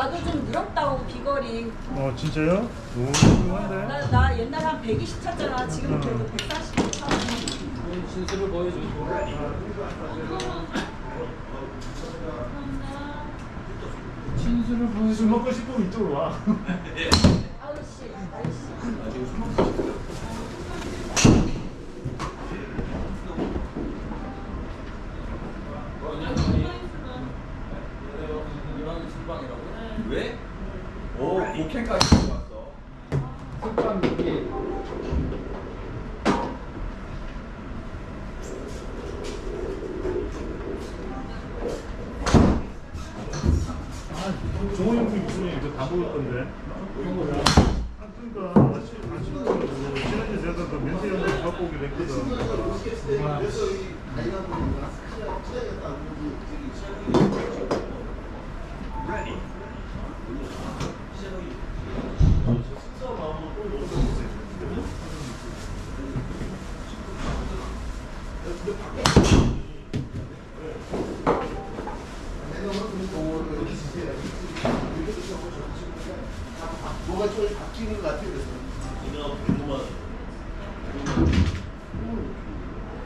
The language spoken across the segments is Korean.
나도 좀 늘었다고 비거리. 어 진짜요? 너무 훌륭한데? 나, 나 옛날에 한 120 찼잖아. 지금 어. 그래도 140 차. 진수를 보여줘. 진수를 보여줘. 술 먹고 싶으면 이쪽으로 와 아저씨, 아저씨. 왜? 오, 복행까지 들고 왔어. 숙박 여기. 종호 형님 있으면 이거 다 먹을 건데 아 그러니까 아침 아침으로 지난주에 제가 그 멘트 형님 갖고 오기로 했거든 뭐가 좀 바뀌는 것 같아 그래서.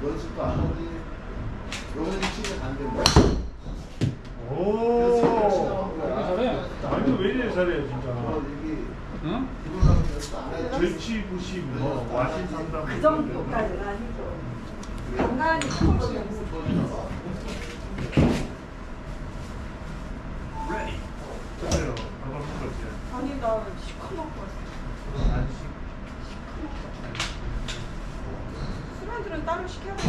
연습도 안 하지 영원히 치면 안 된다 오. 잘해. 아니 왜 이래 잘해 어, 진짜. 여기 응? 절치부시 뭐 와신 상담. 그 정도까지는 아니고. 간간히 조금씩 연습. 그래요 반갑은 거지 아니, 나 시커멓고 왔어. 안식 술안주는 따로 시켜야겠네. 나 미, 미, 미인가?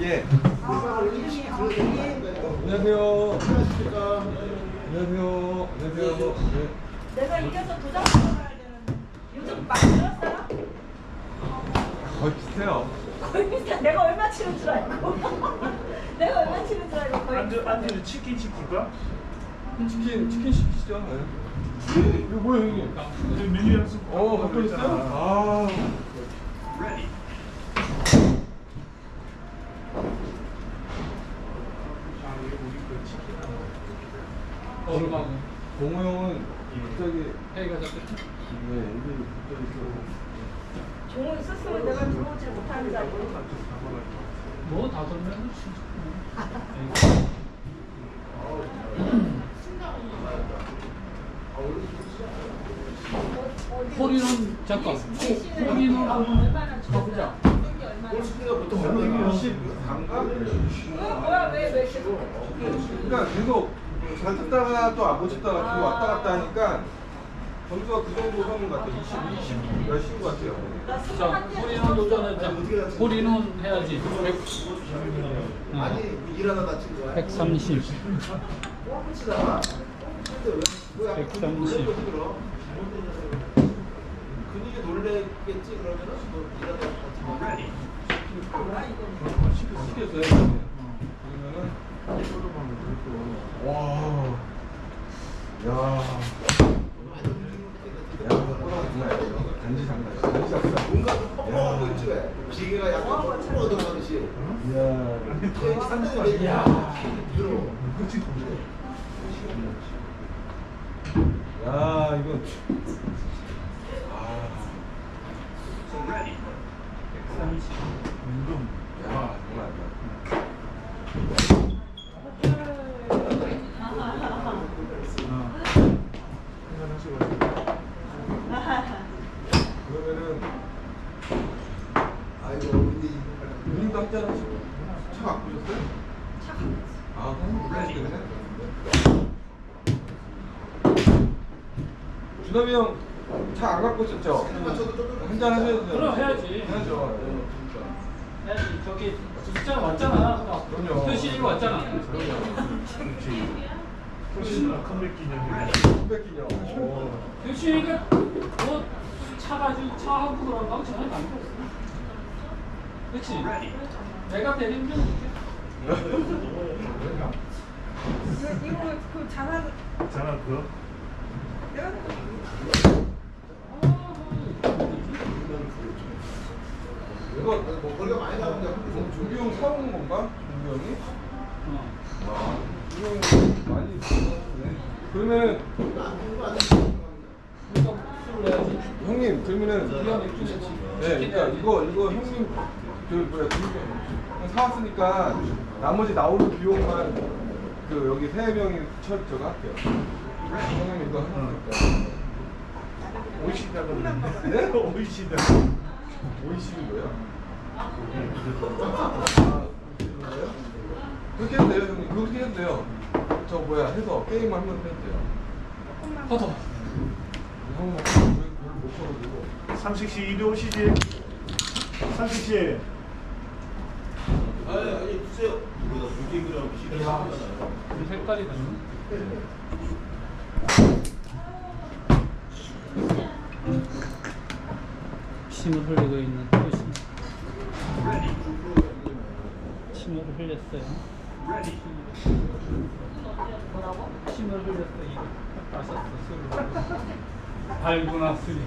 예. 아, 이름이, 아, 미. 안녕하세요. 안녕하세요. 안녕하세요. 네. 내가 이겨서 도장 찍어가야 되는데. 요즘 많이 늘었어요? 거의 비슷해요. 거의. 내가 얼마 치는 줄 알고. 내가 얼마 치는 줄 알고. 거의 안주. 안주는 치킨 시킬까? 치킨, 치킨 시키시죠. 네. 이거 뭐야, 형님? 이제 메뉴 연습 어, 갖고 있어요? 아. 아 이게 우리 그? 동호 형은 갑자기, 회의가 잡혔지? 네, 이게 갑자기 또. 종호 있었으면 내가 들어오질 못하는 줄 알고. 뭐 다섯 명은 진짜. 호리는 잠깐. 호리는 얼마나 가보자. 골스피가 보통 얼마 얼마나 20 단가? 어, 뭐야, 왜, 왜 계속. 그러니까 계속 잘 듣다가 또 안 고쳤다가 왔다 갔다 하니까 점수가 그 정도 선인 것 같아요. 20, 20 몇인 것 같아요. 나 자, 스물한 개. 호리는 도전했자. 호리는 해야지. 100, 아니 일하다 다친 거야 130. 뭐 붙이다가 근데 왜 뭐야 130. 근육이 놀래겠지 그러면은 뭐 일하다 다친 거야 시켰어요. 그러면은 와. 야. 야, 이거. 아. 은금 야, 정말. 생각하시고 그러면은 아이고 근데 우리도 한잔 하시고 차 갖고 오셨어요? 차 갖고 아, 몰라요. 준범이 형 차 안 갖고 오셨죠? 한잔 하셔야 돼요. 그럼 해야지. 해야죠. 해야지. 저기 숫자가 왔잖아. 그럼요. 표시 왔잖아. 그렇지 훨씬 컴백 기념일 300기념. 표시가 뭐 차가지고 차하고 그런 거하고 전혀 관계 없어. 그렇지? 내가 대리면 이거, 이거 그 자나, 자나 그거 내가 어, 이거 뭐 거리가 많이 나는데 조기 형 사오는 건가? 조기 형이? 어. 조기 형 많이 사오네. 그러면 술을 내야지. 형님 그러면은 내지. 네, 그러니까 이거 이거 형님 그 뭐야 형 사왔으니까 나머지 나오는 비용만 그 여기 세 명이 처 저거 할게요. 형님 이거 하니까. 오이시다 네? 오이시다. 오이시는 거예요? 아, 그렇게 해도 돼요, 형님. 그렇게 해도 돼요. 저 뭐야 해서 게임 한번 해도 돼요. 허더. 형은 별로 못 쳐가지고. 삼식 씨 이리 오시지. 삼식 씨. 아니 아니 주세요. 우리가 무게그램 시간 야, 하잖아요. 이 색깔이 다르네. 침을 흘리고 있는 효신. 침을 흘렸어요. 뭐라고? 침을 흘렸어. 이거 마셨어 술을. 달구나 술이.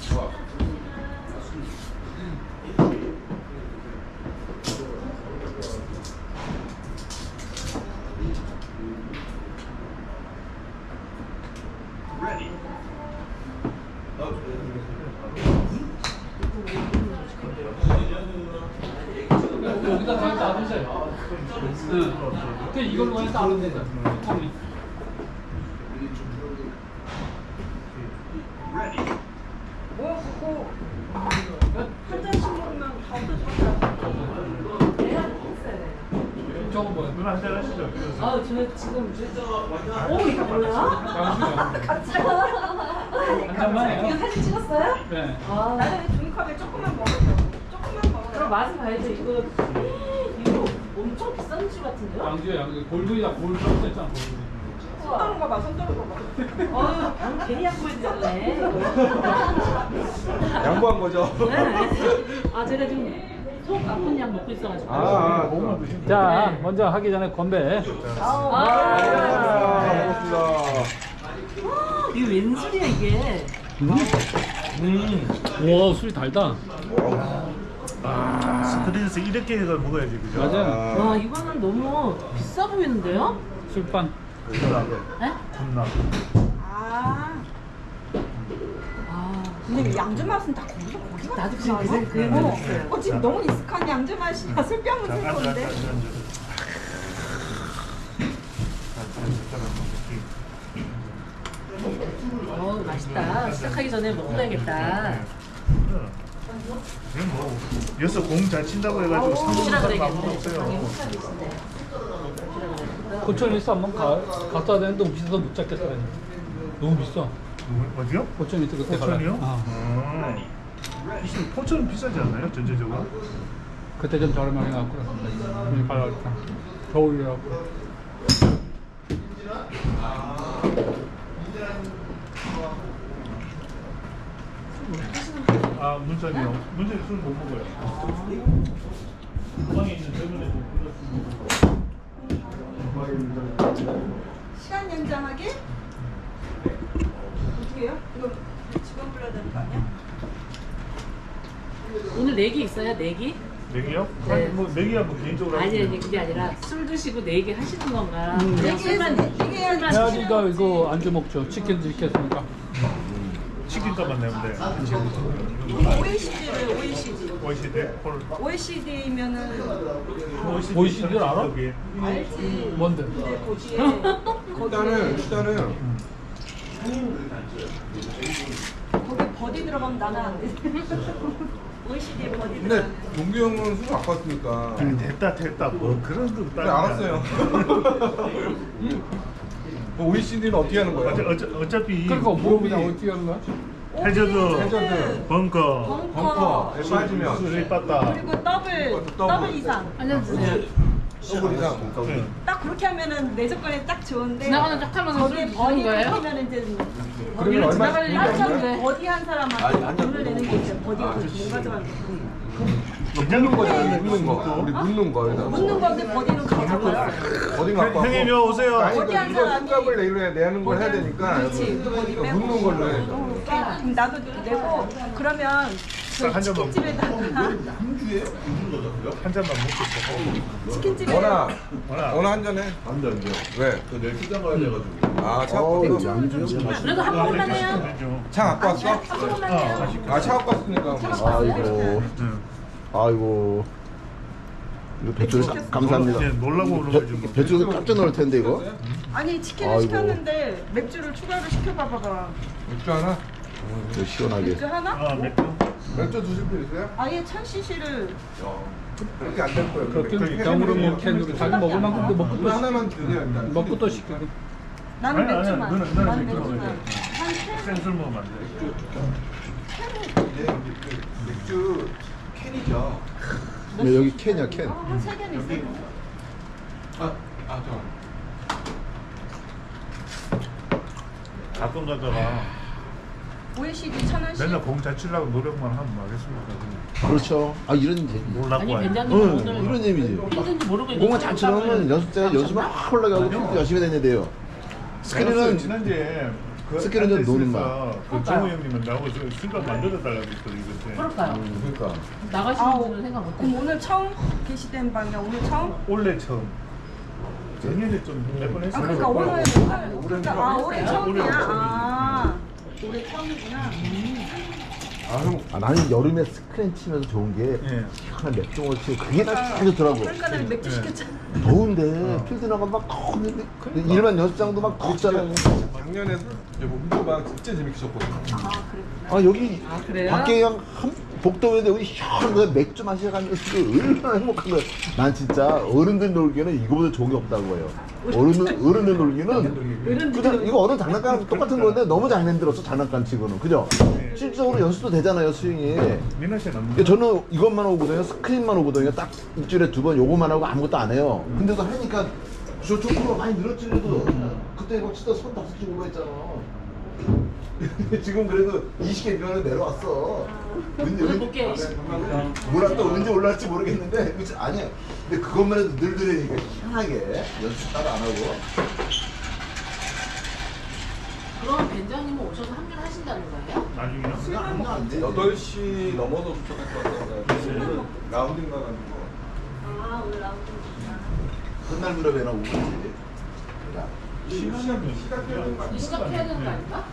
좋아. 여기다 다 따르세요. 응. 그 이걸로 그냥 따르면 되죠. 뚜껑이. 뭐 그거 한 잔씩 먹으면 밥도 좋다. 내가 했어요. 저거 뭐야? 누나 한잔 하시죠. 아, 저 지금 오 이거. 한 잔만 해요. 이거 사진 찍었어요? 네. 아, 나는 종이컵에 조금만 먹으려고. 조금만 먹어. 그럼 맛을 봐야죠. 이거 같은데요? 양주야 양주. 골드이다 골드 썼잖아 골드. 손 떠는 거 봐, 손 떠는 거 봐. 아유, 방 괜히 양보해주셨네. 양보한 거죠? 네. 아, 제가 지금 속 아픈 약 먹고 있어가지고. 아, 아, 몸만 드시면 자, 먼저 하기 전에 건배. 아우, 아, 아, 반갑습니다. 이게 웬 술이야, 이게. 와, 술이 달다. 스크린에서 이렇게 해서 먹어야지 그죠? 맞아. 와, 이거는 너무 비싸 보이는데요? 술빵. 네? 겁나. 아. 아. 근데 양주 맛은 다 거기서 거기 나도 지금 그, 그, 그, 어, 어, 지금 너무 익숙한 양주 맛이야. 자, 자, 자, 어, 맛있다. 시작하기 전에 먹어야겠다. 이건 뭐 여기서 공 잘 친다고 해가지고 상품을 막 그래야겠네. 없어요. 계신데. 고천 일서 한번 가, 갔다 와야 되는데 너무 비싸서 못 잡겠어. 그랬는데. 너무 비싸. 누구- 어디요? 고천 일서 그때 가라. 포천이요? 아. 아. 이게 포천은 비싸지 않나요? 전체적으로? 그때 좀 저렴하게 그랬습니다. 우리 가려니까 겨울이라고. 아 문천이요. 문천이 술못 먹어요. 가방에 있는 저번에 좀 불렀습니다. 시간 연장하게? 어떻게 해요? 이거 직원 불러야 되는 거 아니야? 오늘 내기 있어요? 내기? 맥이요? 네. 아니 뭐 맥이야 뭐 개인적으로 아니 아니 그게 아니라 술 드시고 내기 하시는 건가? 음. 그냥 술만 술만 해아지가 이거 안주 먹죠. 치킨 드시겠습니까? 치킨값만 내면 돼. OECD를 OECD OECD 콜. OECD면은 OECD 를 알아? 거기. 알지 뭔데? 근데 거기에 일단은, 일단은, 거기 버디 들어가면 나는 안 돼. OECD에 버디 근데 들어가면 동규 형은 봤으니까. 아니, 됐다 됐다 뭐 그런 거 그래, 알았어요. OECD는 어떻게 하는 거예요? 어차, 어차, 어차피 그러니까 뭐 그냥 어떻게 하는 거야? 해저드, 해저드, 벙커, 벙커 벙커, 빠지면. 술이 빠따. 그리고 더블 더블. 더블 이상 한잔 주세요. 더블 이상. 네. 딱 그렇게 하면은 내 조건에 딱 좋은데 지나가는 척 하면서 거기에 술 버디 주는 거예요? 하면 이제 그러면 얼마? 지나갈 일이 없는데. 버디 한 사람한테 돈을 내는 게 있어요. 버디가 돈 가져가는 거. 묻는 거잖아. 묻는 거. 우리 묻는 거. 여기다. 묻는 건데 버디는 가져가요. 어디 갖고 형님 왔고. 여 오세요. 아니 어디 한 이거 사람이 수갑을 내려 내는 걸 해야 되니까 그렇지. 묻는 걸로 해. 그럼 나도 내고 그러면 딱한 잔만 치킨집에다가 한 잔만 먹고 치킨집에 원아, 원아. 원아 한잔 해. 안 돼, 안 돼. 왜? 저 내일 출장 가야 돼가지고. 아, 차 갖고 왔어? 그래도 한 번만 해요. 차 갖고 왔어? 한 번만 해요. 아, 차 갖고 왔으니까. 아이고, 응. 아이고. 이거 배추를 감- 감사합니다. 놀라고 오는 거지. 뭐. 배, 배추도 깜짝 놀랄 텐데 이거. 아니 치킨을 아이고. 시켰는데 맥주를 추가로 시켜봐봐봐. 맥주 하나? 이거 시원하게. 맥주 하나? 아 맥주. 맥주 드실 분 있어요? 아예 찬 CC를 그렇게 안 될 거예요. 그렇게 맥주 병으로 캔으로 뭐 캔으로 자기 먹을 만큼 또 먹고 또 하나만 드세요, 일단. 먹고 또 시켜. 나는 아니, 아니, 맥주만. 너는- 나는 맥주 맥주만. 먹어야 한 센술 먹으면 안 돼. 네, 그 맥주 캔이죠. 근데 여기 캔이야 캔. 한세 개는 있어요. 아, 아, 저. 가끔 가다가 OECD 천 원씩. 맨날 공자 치려고 노력만 하면 하겠습니까? 그렇죠. 아 이런 재미. 놀라고 아니. 벤장님 응, 오늘 이런 재미지. 힘든지 모르고 공을 잘 치면 연습 때 연습을 막 올라가고 필드 열심히 다녀야 돼요. 스크린은 지난주에 그 스크린은 좀 노는 안데스에서 그. 정우 형님은 나하고 저 술값 만들어 달라고 했거든 이것에. 그럴까요? 그러니까. 나가시는 아우, 분은 생각 그럼 못해. 오늘 처음 게시된 방이야 오늘 처음? 올해 처음. 작년에 좀 몇번 아 했어요. 그러니까 오늘 오늘 그러니까 아 올해 처음이야. 올해 아 올해 처음이구나. 아, 형. 아, 나는 여름에 스크린 치면서 좋은 게 예. 시원한 맥주 치고 그게 딱 좋더라고. 그러니까 난 맥주 네. 시켰잖아. 더운데 필드 나가면 막 덥는데 일반 연습장도 막 덥잖아요. 작년에 이제 뭐 훈련방 진짜 재밌게 쳤거든요. 아 여기 그래요? 밖에 그냥 한 복도에서 여기 시원한 맥주 마시가는 거 얼마나 행복한 거야. 난 진짜 어른들 놀기에는 이거보다 좋은 게 없다고 해요. 어른들 어른들 놀기는 그냥 이거 어른 장난감 똑같은 건데 너무 잘 만들었어 장난감 치고는 그죠? 실질적으로 연습도 되잖아요 스윙이. 민호 씨는 근데 저는 이것만 오거든요 스크린만 오거든요 딱 일주일에 두 번 요거만 하고 아무것도 안 해요. 근데도 하니까 저 조금만 많이 늘었지 그래도 그때 이거 진짜 손 다섯 개 올라했잖아. 지금 그래도 20개 비원을 내려왔어. 근데 은- 볼게요. 뭐라 또 언제 올라갈지 모르겠는데 그치? 아니야. 근데 그것만 해도 늘 들으니까 희한하게 연습 따로 안 하고. 그럼 벤장님은 오셔서 합류를 하신다는 거예요? 나중에는 안 돼. 8시 넘어서부터 갈것 같다고 라운딩 가가지고. 아 오늘 나오는 끝날 무렵에나 오겠지. 시간, 시간 되는 거 아닌가?